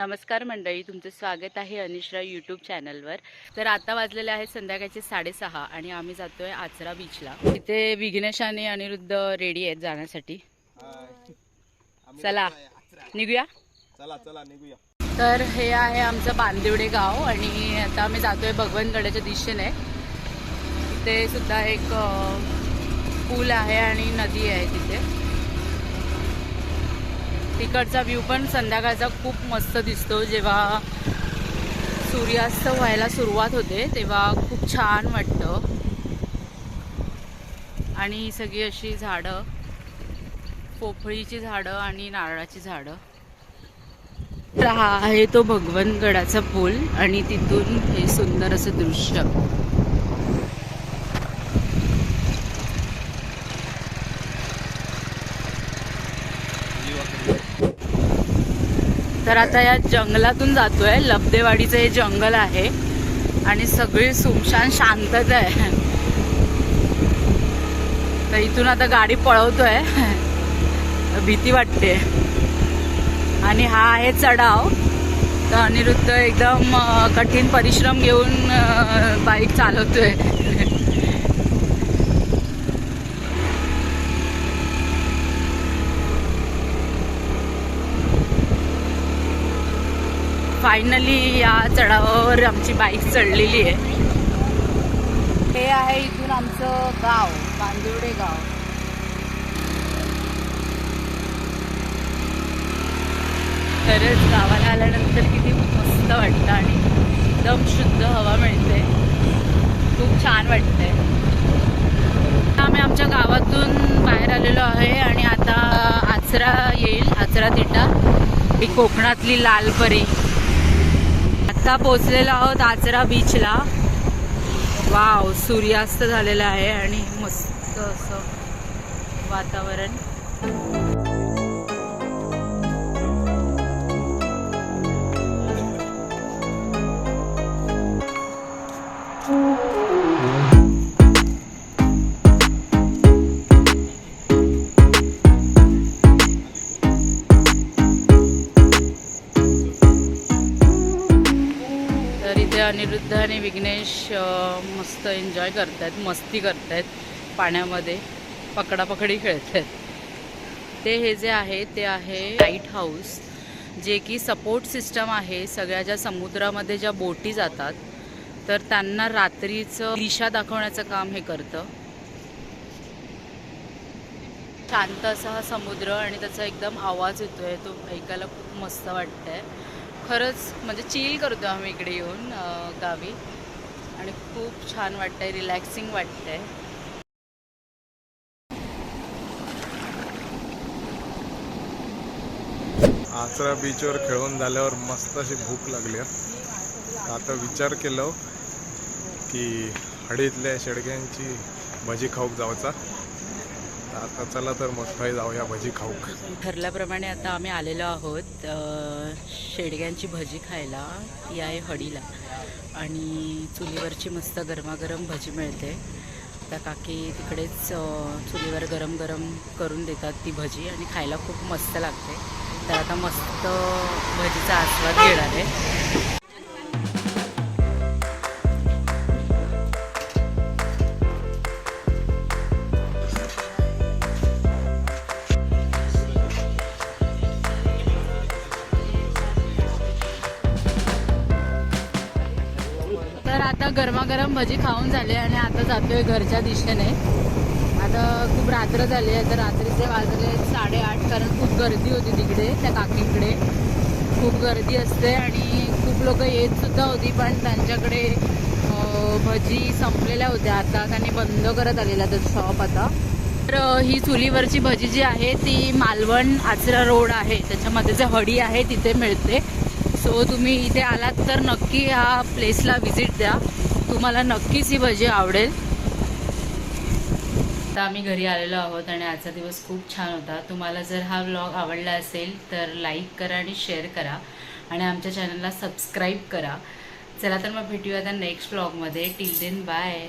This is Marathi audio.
नमस्कार मंडळी तुमचं स्वागत आहे अनिश्रा यूट्यूब चॅनलवर तर आता वाजलेले आहेत संध्याकाळचे साडेसहा आणि आम्ही जातोय आचरा बीचला तिथे विघ्नेश आणि अनिरुद्ध रेडी आहेत जाण्यासाठी. चला निघूया? चला चला निघूया. तर हे आहे आमचं बांदिवडे गाव आणि आता आम्ही जातोय भगवनगडाच्या दिशेने. तिथे सुद्धा एक पूल आहे आणि नदी आहे तिथे. तिकडचा व्ह्यू पण संध्याकाळचा खूप मस्त दिसतो. जेव्हा सूर्यास्त व्हायला सुरुवात होते तेव्हा खूप छान वाटतं. आणि सगळी अशी झाडं पोफळीची झाडं आणि नारळाची झाडं. तर हा आहे तो भगवनगडाचा पूल आणि तिथून हे सुंदर असं दृश्य. तर आता या जंगलातून जातोय. लबदेवाडीचं हे जंगल आहे. आणि सगळी सुमशान शांतता आहे. तर इथून आता गाडी पळवतोय. भीती वाटते. आणि हा आहे चढाव. तर अनिरुद्ध एकदम कठीण परिश्रम घेऊन बाईक चालवतोय. फायनली या चढावावर आमची बाईक चढलेली आहे. हे आहे इथून आमचं गाव बांदिवडे गाव. खरंच गावाला आल्यानंतर किती मस्त वाटतं आणि एकदम शुद्ध हवा मिळते. खूप छान वाटते आम्ही आमच्या गावातून बाहेर आलेलो आहे आणि आता आचरा येईल आचरा तिटा. ही कोकणातली लाल परी आता पोचलेलो आहोत आचरा बीचला. वाव सूर्यास्त झालेला आहे आणि मस्त असं वातावरण. अनिरुद्ध आणि विघ्नेश मस्त एन्जॉय करत आहेत मस्ती करत आहेत पाण्यामध्ये. पकडापकडी खेळत आहेत ते हे जे आहे ते आहे लाइट हाऊस जे की सपोर्ट सिस्टम आहे सगळ्या ज्या समुद्रामध्ये ज्या बोटी जातात तर त्यांना रात्रीचं दिशा दाखवण्याचं काम हे करतं. शांत असा हा समुद्र आणि त्याचा एकदम आवाज येतोय तो ऐकायला खूप मस्त वाटतंय. खरंच म्हणजे चिल करतो आम्ही इकडे येऊन गावी. आणि खूप छान वाटतंय रिलॅक्सिंग वाटतंय. आचरा बीचवर खेळून झाल्यावर मस्त अशी भूक लागली आता विचार केलं की हडीतल्या शेडग्यांची भजी खाऊक जावचा. आता चला तर मोठा जाऊया भजी खाऊ. ठरल्याप्रमाणे आता आम्ही आलेलो आहोत शेडग्यांची भजी खायला ती आहे हडीला. आणि चुलीवरची मस्त गरमागरम भजी मिळते. त्या काकी तिकडेच चुलीवर गरम गरम करून देतात ती भजी आणि खायला खूप मस्त लागते. तर आता मस्त भजीचा आस्वाद घेणार आहे. गरमागरम भजी खाऊन झाले आणि आता जातोय घरच्या दिशेने. आता खूप रात्र झाली आहे तर रात्रीचे वाजले साडेआठ कारण खूप गर्दी होती तिकडे त्या काकींकडे. खूप गर्दी असते आणि खूप लोक येत सुद्धा होती पण त्यांच्याकडे भजी संपलेल्या होत्या. आता त्यांनी बंद करत आलेला तर शॉप आता. तर ही चुलीवरची भजी जी आहे ती मालवण आचरा रोड आहे. त्याच्यामध्ये जे हडी आहे तिथे मिळते. सो तुम्ही इथे आलात तर नक्की ह्या प्लेसला व्हिजिट द्या. तुम्हाला नक्कीच ही भजी आवडेल. आता आम्ही घरी आलेलो आहोत आणि आजचा दिवस खूप छान होता. तुम्हाला जर हा व्लॉग आवडला असेल तर लाईक करा आणि शेअर करा. आणि आमच्या चॅनलला सबस्क्राईब करा. चला तर मग भेटूया आता नेक्स्ट व्लॉगमध्ये टिल देन बाय